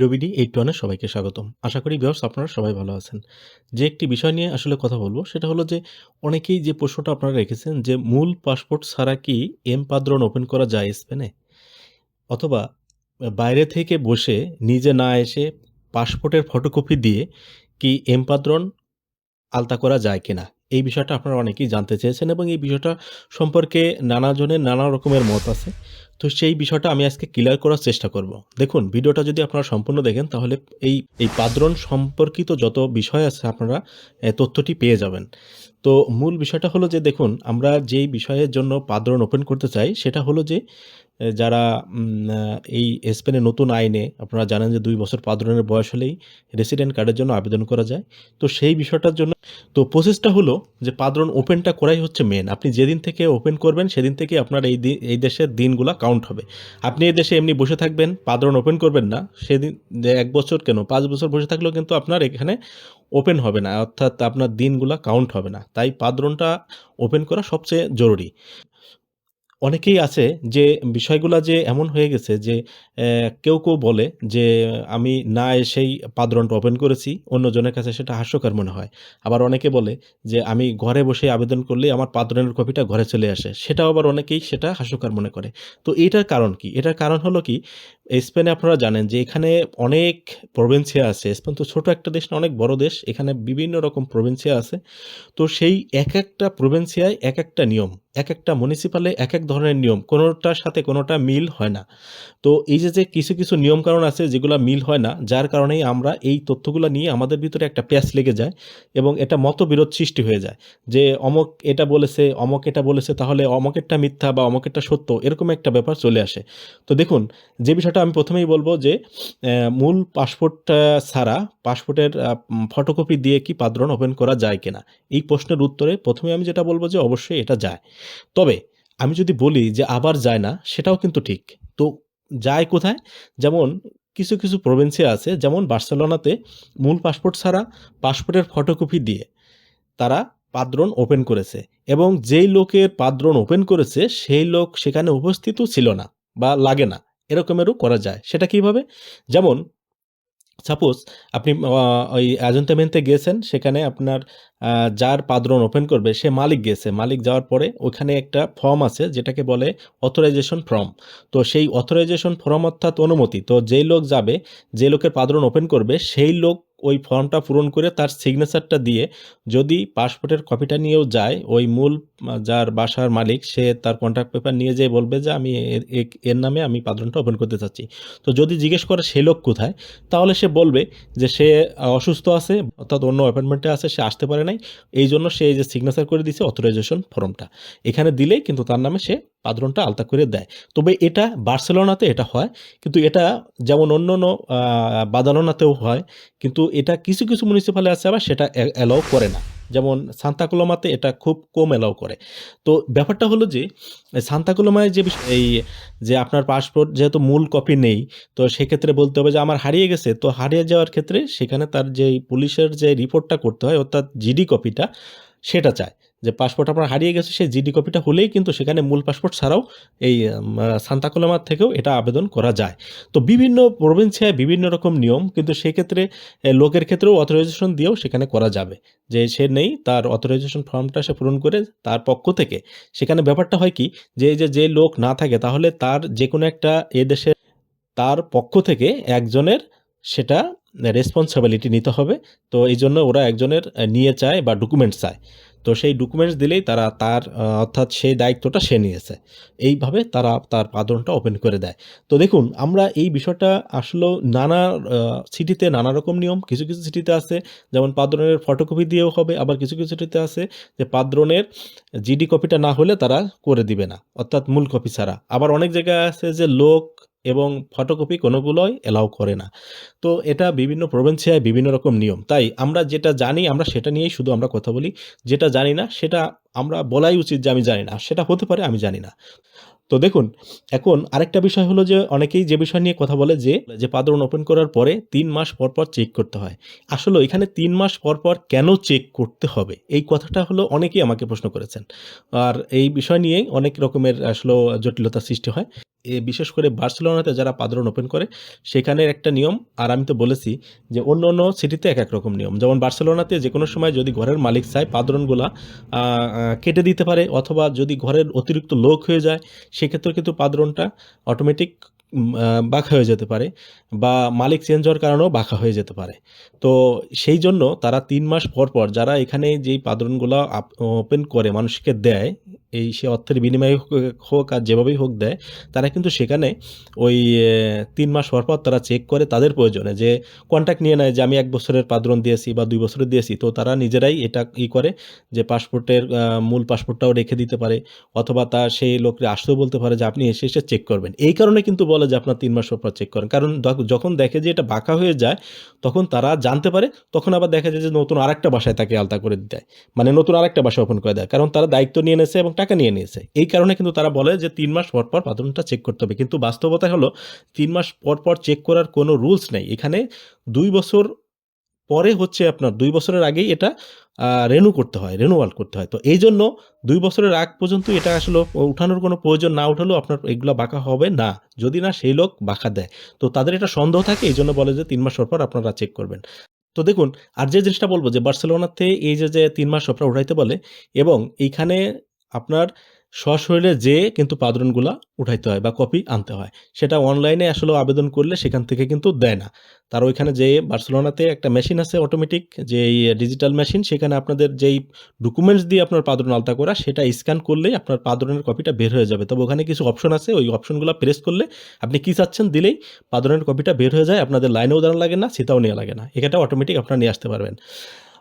রবিডি eight ওয়ানে সবাইকে স্বাগতম। আশা করি ভিউয়ার্স আপনারা সবাই ভালো আছেন। যে একটি বিষয় নিয়ে আসলে কথা বলব, সেটা হলো যে অনেকেই যে প্রশ্নটা আপনারা রেখেছেন যে মূল পাসপোর্ট ছাড়া কি এম পাদ্রন ওপেন করা যায় স্পেনে অথবা বাইরে থেকে বসে নিজে না এসে পাসপোর্টের ফটোকপি দিয়ে কি এম পাদ্রন আলতা করা যায় কিনা? এই বিষয়টা আপনারা অনেকেই জানতে চেয়েছেন এবং এই বিষয়টা সম্পর্কে নানাজনের নানা রকমের মত আছে। তো সেই বিষয়টা আমি আজকে ক্লিয়ার করার চেষ্টা করব। দেখুন, ভিডিওটা যদি আপনারা সম্পূর্ণ দেখেন, তাহলে এই এই পাদ্রন সম্পর্কিত যত বিষয় আছে আপনারা তথ্যটি পেয়ে যাবেন। তো মূল বিষয়টা হলো যে, দেখুন, আমরা যেই বিষয়ের জন্য পাদ্রন ওপেন করতে চাই, সেটা হলো যে যারা এই স্পেনের নতুন আইনে, আপনারা জানেন যে দুই বছর পাদ্রনের বয়স হলেই রেসিডেন্ট কার্ডের জন্য আবেদন করা যায়। তো সেই বিষয়টার জন্য, তো প্রসেসটা হলো যে পাদ্রন ওপেনটা করাই হচ্ছে মেন আপনি যেদিন থেকে ওপেন করবেন, সেদিন থেকে আপনার এই এই দেশের দিনগুলো কাউন্ট হবে। আপনি এই দেশে এমনি বসে থাকবেন পাদরন ওপেন করবেন না, সেদিন এক বছর কেন, পাঁচ বছর বসে থাকলেও কিন্তু আপনার এখানে ওপেন হবে না, অর্থাৎ আপনার দিনগুলো কাউন্ট হবে না। তাই পাদরনটা ওপেন করা সবচেয়ে জরুরি। অনেকেই আছে যে বিষয়গুলো যে এমন হয়ে গেছে যে কেউ কেউ বলে যে, আমি না এসেই পাদ্রনটা ওপেন করেছি, অন্যজনের কাছে সেটা হাস্যকর মনে হয়। আবার অনেকে বলে যে, আমি ঘরে বসে আবেদন করলে আমার পাদ্রনের কপিটা ঘরে চলে আসে। সেটাও আবার অনেকেই সেটা হাস্যকর মনে করে। তো এটার কারণ কি? এটার কারণ হলো কি স্পেনে আপনারা জানেন যে এখানে অনেক প্রভিন্সিয়া আছে। স্পেন তো ছোট একটা দেশ না, অনেক বড় দেশ। এখানে বিভিন্ন রকম প্রভিন্সিয়া আছে। তো সেই এক একটা প্রভিন্সিয়ায় এক একটা নিয়ম, এক একটা মিউনিসিপালে এক এক ধরনের নিয়ম, কোনোটার সাথে কোনোটা মিল হয় না। তো এই যে যে কিছু কিছু নিয়মকানুন আছে যেগুলো মিল হয় না, যার কারণেই আমরা এই তথ্যগুলো নিয়ে আমাদের ভিতরে একটা প্যাচ লেগে যায় এবং এটা মতবিরোধ সৃষ্টি হয়ে যায়। যে অমক এটা বলেছে, অমক এটা বলেছে, তাহলে অমকেরটা মিথ্যা বা অমকেরটা সত্য এরকম একটা ব্যাপার চলে আসে। তো দেখুন, যে বিষয়টা আমি প্রথমেই বলব যে মূল পাসপোর্ট ছাড়া পাসপোর্টের ফটোকপি দিয়ে কি পাদ্রন ওপেন করা যায় কিনা, এই প্রশ্নের উত্তরে প্রথমে আমি যেটা বলব যে অবশ্যই এটা যায়। তবে আমি যদি বলি যে আবার যায় না, সেটাও কিন্তু ঠিক। তো যায় কোথায়? যেমন কিছু কিছু প্রভিন্সে আছে, যেমন বার্সেলোনাতে মূল পাসপোর্ট ছাড়া পাসপোর্টের ফটোকপি দিয়ে তারা পাদ্রন ওপেন করেছে এবং যেই লোকের পাদ্রন ওপেন করেছে, সেই লোক সেখানে উপস্থিতও ছিল না বা লাগে না। এরকমেরও করা যায়। সেটা কীভাবে? যেমন সাপোজ আপনি ওই ওই মেনতে গিয়েছেন সেখানে আপনার যার পাদ্রন ওপেন করবে, সে মালিক গেছে। মালিক যাওয়ার পরে ওখানে একটা ফর্ম আছে, যেটাকে বলে অথরাইজেশন ফর্ম তো সেই অথরাইজেশন ফর্ম অর্থাৎ অনুমতি। তো যেই লোক যাবে, যে লোকের পাদ্রন ওপেন করবে, সেই লোক ওই ফর্মটা পূরণ করে তার সিগনেচারটা দিয়ে যদি পাসপোর্টের কপিটা নিয়েও যায়, ওই মূল যার বাসার মালিক, সে তার কন্ট্রাক্ট পেপার নিয়ে যেয়ে বলবে যে, আমি এর- নামে আমি পাদ্রনটা ওপেন করতে চাচ্ছি। তো যদি জিজ্ঞেস করে সে লোক কোথায়, তাহলে সে বলবে যে সে অসুস্থ আছে, অর্থাৎ অন্য অ্যাপয়েন্টমেন্টে আছে, সে আসতে পারে নাই। এই জন্য সে যে সিগনেচার করে দিছে অথরাইজেশন ফর্মটা এখানে দিলেই কিন্তু তার নামে সে পাদ্রনটা আলতা করে দেয়। তবে এটা বার্সেলোনাতে এটা হয়, কিন্তু এটা যেমন অন্য অন্য বাদালোনাতেও হয়, কিন্তু এটা কিছু কিছু মিউনিসিপালে আছে আবার সেটা অ্যালাউ করে না। যেমন সান্তাকোলোমাতে এটা খুব কম অ্যালাউ করে। তো ব্যাপারটা হলো যে সান্তাকোলোমায় যে এই যে আপনার পাসপোর্ট যেহেতু মূল কপি নেই, তো সেক্ষেত্রে বলতে হবে যে আমার হারিয়ে গেছে, তো হারিয়ে যাওয়ার ক্ষেত্রে সেখানে তার যে পুলিশের যে রিপোর্টটা করতে হয়, অর্থাৎ জিডি কপিটা, সেটা চায়। যে পাসপোর্ট আপনার হারিয়ে গেছে, সেই জিডি কপিটা হলেই কিন্তু সেখানে মূল পাসপোর্ট ছাড়াও এই সান্তাকোলামার থেকেও এটা আবেদন করা যায়। তো বিভিন্ন প্রভিন্সিয়ায় বিভিন্ন রকম নিয়ম, কিন্তু সেক্ষেত্রে লোকের ক্ষেত্রেও অথরাইজেশন দিয়েও সেখানে করা যাবে। যে সে নেই, তার অথরাইজেশন ফর্মটা সে পূরণ করে তার পক্ষ থেকে। সেখানে ব্যাপারটা হয় কি, যে যে যে লোক না থাকে, তাহলে তার যে কোনো একটা এ দেশে তার পক্ষ থেকে একজনের সেটা রেসপন্সিবিলিটি নিতে হবে। তো এই জন্য ওরা একজনের নিয়ে চায় বা ডকুমেন্টস চায়। তো সেই ডকুমেন্টস দিলেই তারা তার অর্থাৎ সেই দায়িত্বটা সে নিয়েছে। এইভাবে তারা তার পাদনটা ওপেন করে দেয়। তো দেখুন, আমরা এই বিষয়টা আসলে নানা সিটিতে নানা রকম নিয়ম, কিছু কিছু সিটিতে আছে, যেমন পাদ্রনের ফটোকপি দিয়েও হবে, আবার কিছু কিছু সিটিতে আছে যে পাদ্রনের জিডি কপিটা না হলে তারা করে দিবে না, অর্থাৎ মূল কপি ছাড়া। আবার অনেক জায়গায় আছে যে লোক এবং ফটোকপি কোনোগুলোই এলাও করে না। তো এটা বিভিন্ন প্রভিন্সিয়ায় বিভিন্ন রকম নিয়ম। তাই আমরা যেটা জানি, আমরা সেটা নিয়েই শুধু আমরা কথা বলি। যেটা জানি না, সেটা আমরা বলাই উচিত যে আমি জানি না। সেটা হতে পারে, আমি জানি না। তো দেখুন এখন আরেকটা বিষয় হলো যে অনেকেই যে বিষয় নিয়ে কথা বলে যে, যে পাদরন ওপেন করার পরে তিন মাস পর, পর চেক করতে হয়। আসলেও এখানে তিন মাস পর, পর কেন চেক করতে হবে? এই কথাটা হলো অনেকেই আমাকে প্রশ্ন করেছেন। আর এই বিষয় নিয়েই অনেক রকমের আসলেও জটিলতা সৃষ্টি হয়। এ বিশেষ করে বার্সেলোনাতে যারা পাদরন ওপেন করে সেখানের একটা নিয়ম আর আমি তো বলেছি যে অন্য, অন্য সিটিতে এক, এক রকম নিয়ম। যেমন বার্সেলোনাতে যে কোনো সময় যদি ঘরের মালিক চায় পাদরনগুলা কেটে দিতে পারে অথবা যদি ঘরের অতিরিক্ত লোক হয়ে যায় সেক্ষেত্রে কিন্তু পাদরনটা অটোমেটিক বাঁকা হয়ে যেতে পারে। বা মালিক চেঞ্জ হওয়ার কারণেও বাঁকা হয়ে যেতে পারে। তো সেই জন্য তারা তিন মাস পর, পর যারা এখানে যেই পাদরনগুলা ওপেন করে মানুষকে দেয়, এই সে অর্থের বিনিময়ে হোক আর যেভাবেই হোক দেয়, তারা কিন্তু সেখানে ওই তিন মাস পর, পর তারা চেক করে তাদের প্রয়োজনে যে কন্ট্রাক্ট নিয়ে নেয় যে আমি এক বছরের পাদরন দিয়েছি বা দুই বছরের দিয়েছি। তো তারা নিজেরাই এটা ই করে যে পাসপোর্টের মূল পাসপোর্টটাও রেখে দিতে পারে অথবা তার সেই লোককে আসতেও বলতে পারে যে আপনি এসে, এসে চেক করবেন। এই কারণে কিন্তু বলে যে আপনার তিন মাস পর, পর চেক করেন। কারণ যখন দেখে যে এটা বাঁকা হয়ে যায় তখন তারা জানতে পারে তখন আবার দেখা যায় যে নতুন আরেকটা বাসায় তাকে আলতা করে দেয়। মানে নতুন আরেকটা বাসা ওপেন করে দেয়। কারণ তারা দায়িত্ব নিয়ে নিয়েছে এবং টাকা নিয়ে নিয়েছে। এই কারণে কিন্তু তারা বলে যে তিন মাস পর, পর বাথরুমটা চেক করতে হবে। কিন্তু বাস্তবতা হলো তিন মাস পর, পর চেক করার কোনো রুলস নেই। এখানে দুই বছর পরে হচ্ছে আপনার দুই বছরের আগেই এটা রেনু করতে হয়, রেনুয়াল করতে হয়। তো এই জন্য দুই বছরের আগ পর্যন্ত এটা আসলে উঠানোর কোনো প্রয়োজন না উঠালেও আপনার এগুলা বাঁকা হবে না। যদি না সেই লোক বাঁকা দেয়। তো তাদের এটা সন্দেহ থাকে এই জন্য বলে যে তিন মাস পর, আপনারা চেক করবেন। তো দেখুন আর যে জিনিসটা বলব যে বার্সেলোনাতে এই যে, যে তিন মাস পর, পর উঠাইতে বলে এবং এইখানে আপনার সশরীরে যেয়ে কিন্তু পাদরনগুলা উঠাইতে হয় বা কপি আনতে হয়। সেটা অনলাইনে আসলে আবেদন করলে সেখান থেকে কিন্তু দেয় না। তার ওইখানে যেয়ে বার্সেলোনাতে একটা মেশিন আছে অটোমেটিক যেই ডিজিটাল মেশিন সেখানে আপনাদের যেই ডকুমেন্টস দিয়ে আপনার পাদরন আলতা করা সেটা স্ক্যান করলেই আপনার পাদরনের কপিটা বের হয়ে যাবে। তবে ওখানে কিছু অপশন আছে ওই অপশনগুলো প্রেস করলে আপনি কি চাচ্ছেন দিলেই পাদরনের কপিটা বের হয়ে যায়। আপনাদের লাইনেও দাঁড়ানো লাগে না, সেটাও নেওয়া লাগে না। এটা অটোমেটিক আপনারা নিয়ে আসতে পারবেন।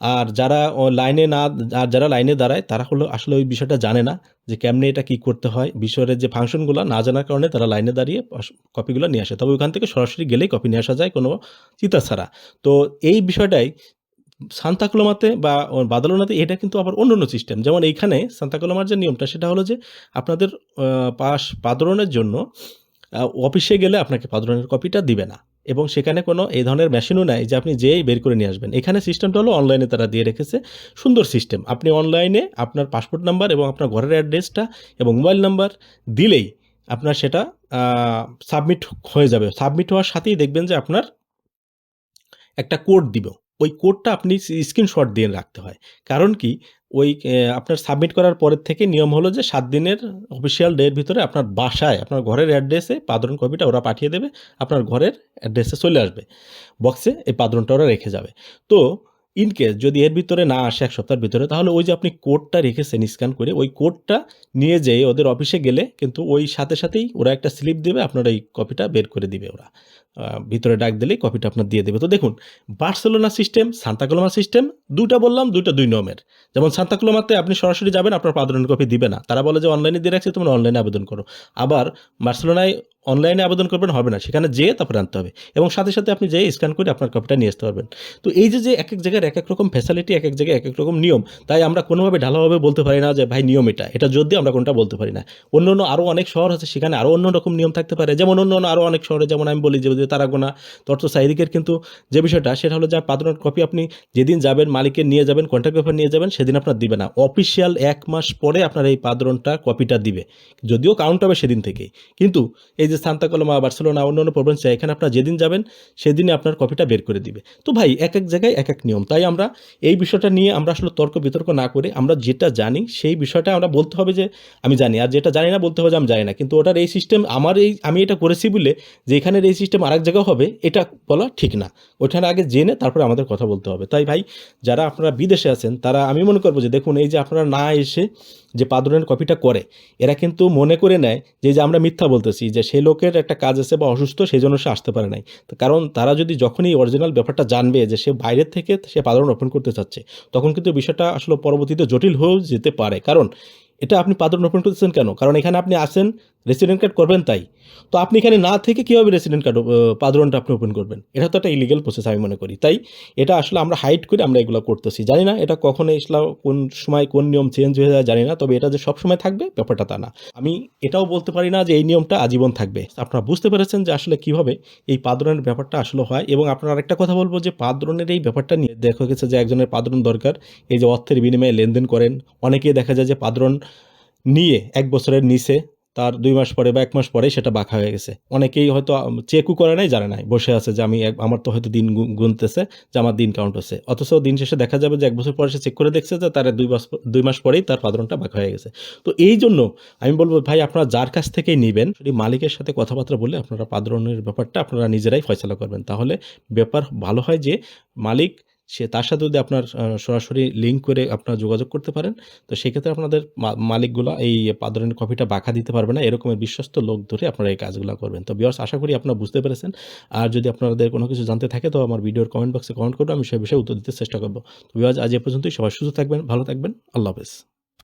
আর যারা লাইনে না, আর যারা লাইনে দাঁড়ায়, তারা হলো আসলে ওই বিষয়টা জানে না যে কেমনে এটা কি করতে হয়। বিষয়ের যে ফাংশনগুলো না জানার কারণে তারা লাইনে দাঁড়িয়ে কপিগুলো নিয়ে আসে। তবে ওইখান থেকে সরাসরি গেলেই কপি নিয়ে আসা যায় কোনো চিন্তা ছাড়া। তো এই বিষয়টাই সান্তা কলোমাতে বা ও বার্সেলোনাতে এটা কিন্তু আবার অন্য অন্য সিস্টেম। যেমন এইখানে সান্তা কলোমার যে নিয়মটা, সেটা হলো যে আপনাদের আ পাস পাদরনের জন্য অফিসে গেলে আপনাকে পাদরনের কপিটা দিবে না। এবং সেখানে কোনো এই ধরনের মেশিনও নাই যে আপনি যেয়েই বের করে নিয়ে আসবেন। এখানে সিস্টেমটা হলো অনলাইনে তারা দিয়ে রেখেছে। সুন্দর সিস্টেম। আপনি অনলাইনে আপনার পাসপোর্ট নাম্বার এবং আপনার ঘরের অ্যাড্রেসটা এবং মোবাইল নাম্বার দিলেই আপনার সেটা সাবমিট হয়ে যাবে। সাবমিট হওয়ার সাথেই দেখবেন যে আপনার একটা কোড দিবে। ওই কোডটা আপনি স্ক্রিনশট দিয়ে রাখতে হয়। কারণ কি ওই আপনার সাবমিট করার পরের থেকে নিয়ম হলো যে সাত দিনের অফিসিয়াল ডে ভিতরে আপনার বাসায়, আপনার ঘরের অ্যাড্রেসে পাদ্রন কপিটা ওরা পাঠিয়ে দেবে। আপনার ঘরের অ্যাড্রেসে চলে আসবে। বক্সে এই পাদ্রনটা ওরা রেখে যাবে। তো ইন কেস যদি এর ভিতরে না আসে এক সপ্তাহের ভিতরে তাহলে ওই যে আপনি কোডটা রেখেছেন স্ক্যান করে ওই কোডটা নিয়ে যেয়ে ওদের অফিসে গেলে কিন্তু ওই সাথে, সাথেই ওরা একটা স্লিপ দিবে আপনার এই কপিটা বের করে দিবে ওরা। ভিতরে ডাক দিলেই কপিটা আপনার দিয়ে দেবে। তো দেখুন Barcelona system, Santa Coloma system ২ টা বললাম ২ দুই ২ নিয়মের। যেমন সান্তাকলোমাতে আপনি সরাসরি যাবেন আপনার পাদরনের কপি দিবে না। তারা বলে যে অনলাইনে দিয়ে রাখছি তোমরা অনলাইনে আবেদন করো। আবার বার্সেলোনায় অনলাইনে আবেদন করবেন হবে না। সেখানে যেয়ে তারপরে আনতে হবে। এবং সাথে, সাথে আপনি যেয়ে স্ক্যান করে আপনার কপিটা নিয়ে আসতে পারবেন। তো এই যে, যে এক জায়গার এক এক রকম ফ্যাসিলিটি এক এক জায়গায় এক এক রকম নিয়ম। তাই আমরা কোনোভাবে ঢালাওভাবে বলতে পারি না যে ভাই নিয়ম এটা। এটা দিয়ে আমরা কোনটা বলতে পারি না। অন্য অন্য আরও অনেক শহর আছে সেখানে আরও অন্য রকম নিয়ম থাকতে পারে। যেমন অন্য অন্য আরও অনেক শহরে যেমন আমি বলি যে তারাগোনা, তর্তসা এদিকের কিন্তু যে বিষয়টা সেটা হলো যে পাদরনের কপি আপনি যেদিন যাবেন মালিকের নিয়ে যাবেন, কন্ট্রাক্ট পেপার নিয়ে যাবেন সেদিন আপনার দিবে না। অফিসিয়াল এক মাস পরে আপনার এই পাদরনটা কপিটা দিবে। যদিও কাউন্ট হবে সেদিন থেকেই। কিন্তু এই যে সান্তা কলোমা, বার্সেলোনা অন্য অন্যান্য প্রভিন্সে এখানে আপনারা যেদিন যাবেন সেদিনই আপনার কপিটা বের করে দিবে। তো ভাই এক এক জায়গায় এক এক নিয়ম। তাই আমরা এই বিষয়টা নিয়ে আমরা আসলে তর্ক বিতর্ক না করে আমরা যেটা জানি সেই বিষয়টা আমরা বলতে হবে যে আমি জানি। আর যেটা জানি না বলতে হবে যে আমি জানি না। কিন্তু ওটার এই সিস্টেম আমার এই আমি এটা করেছি বলে যে এখানের এই সিস্টেম আরেক জায়গায় হবে এটা বলা ঠিক না। ওইখানে আগে জেনে তারপরে আমাদের কথা বলতে হবে। তাই ভাই যারা আপনারা বিদেশে আছেন তারা আমি মনে করব যে দেখুন এই যে আপনারা না এসে যে পাদনের কপিটা করে এরা কিন্তু মনে করে নেয় যে, যে আমরা মিথ্যা বলতেছি যে সেই লোকের একটা কাজ আছে বা অসুস্থ সেই জন্য সে আসতে পারে নাই। কারণ তারা যদি যখনই অরিজিনাল ব্যাপারটা জানবে যে সে বাইরের থেকে সে পাদন অর্পণ করতে চাচ্ছে তখন কিন্তু বিষয়টা আসলে পরবর্তীতে জটিল হয়েও যেতে পারে। কারণ এটা আপনি পাদ্রন ওপেন করতেছেন কেন? কারণ এখানে আপনি আসেন রেসিডেন্ট কার্ড করবেন তাই। তো আপনি এখানে না থেকে কীভাবে রেসিডেন্ট কার্ড পাদ্রনটা আপনি ওপেন করবেন? এটা তো একটা ইলিগাল প্রসেস আমি মনে করি। তাই এটা আসলে আমরা হাইড করে আমরা এগুলো করতেছি। জানি না এটা কখন এসলাম কোন সময় কোন নিয়ম চেঞ্জ হয়ে যায় জানি না, তবে এটা যে সব সময় থাকবে ব্যাপারটা তা না। আমি এটাও বলতে পারি না যে এই নিয়মটা আজীবন থাকবে। আপনারা বুঝতে পেরেছেন যে আসলে কীভাবে এই পাদ্রনের ব্যাপারটা আসলে হয়। এবং আপনার আরেকটা কথা বলব যে পাদ্রনের এই ব্যাপারটা নিয়ে দেখা গেছে যে একজনের পাদ্রন দরকার। এই যে অর্থের বিনিময়ে লেনদেন করেন। অনেকেই দেখা যায় যে পাদ্রন নিয়ে, এক বছরের নিচে, তার দুই মাস পরে বা এক মাস পরে সেটা বাঁকা হয়ে গেছে। অনেকেই হয়তো চেকও করে নাই, জানে নাই, বসে আছে যে আমি আমার তো হয়তো দিন গুনতেছে, যে আমার দিন কাউন্ট হচ্ছে। অথচ দিন শেষে দেখা যাবে যে এক বছর পরে সে চেক করে দেখছে যে তার দুই মাস দুই মাস পরেই তার পাদ্রনটা বাঁকা হয়ে গেছে। তো এই জন্য আমি বলব, ভাই, আপনারা যার কাছ থেকেই নেবেন, যদি মালিকের সাথে কথাবার্তা বলে আপনারা পাদ্রনের ব্যাপারটা আপনারা নিজেরাই ফয়সলা করবেন। তাহলে ব্যাপার ভালো হয় যে মালিক সে তার সাথে যদি আপনার সরাসরি লিঙ্ক করে আপনারা যোগাযোগ করতে পারেন, তো সেক্ষেত্রে আপনাদের মালিকগুলো এই পাদরের কপিটা বাঁকা দিতে পারবে না, এরকমের বিশ্বস্ত লোক ধরে আপনারা এই কাজগুলো করবেন। তো বিয়ার্স আশা করি আপনারা বুঝতে পেরেছেন। আর যদি আপনাদের কোনো কিছু জানতে থাকে, তো আমার ভিডিওর কমেন্ট বক্সে কমেন্ট করবেন, আমি সে বিষয়ে উত্তর দিতে চেষ্টা করব। তো বিয়ার্স আজ এ পর্যন্তই, সবাই সুস্থ থাকবেন, ভালো থাকবেন, আল্লাহ হাফেজ।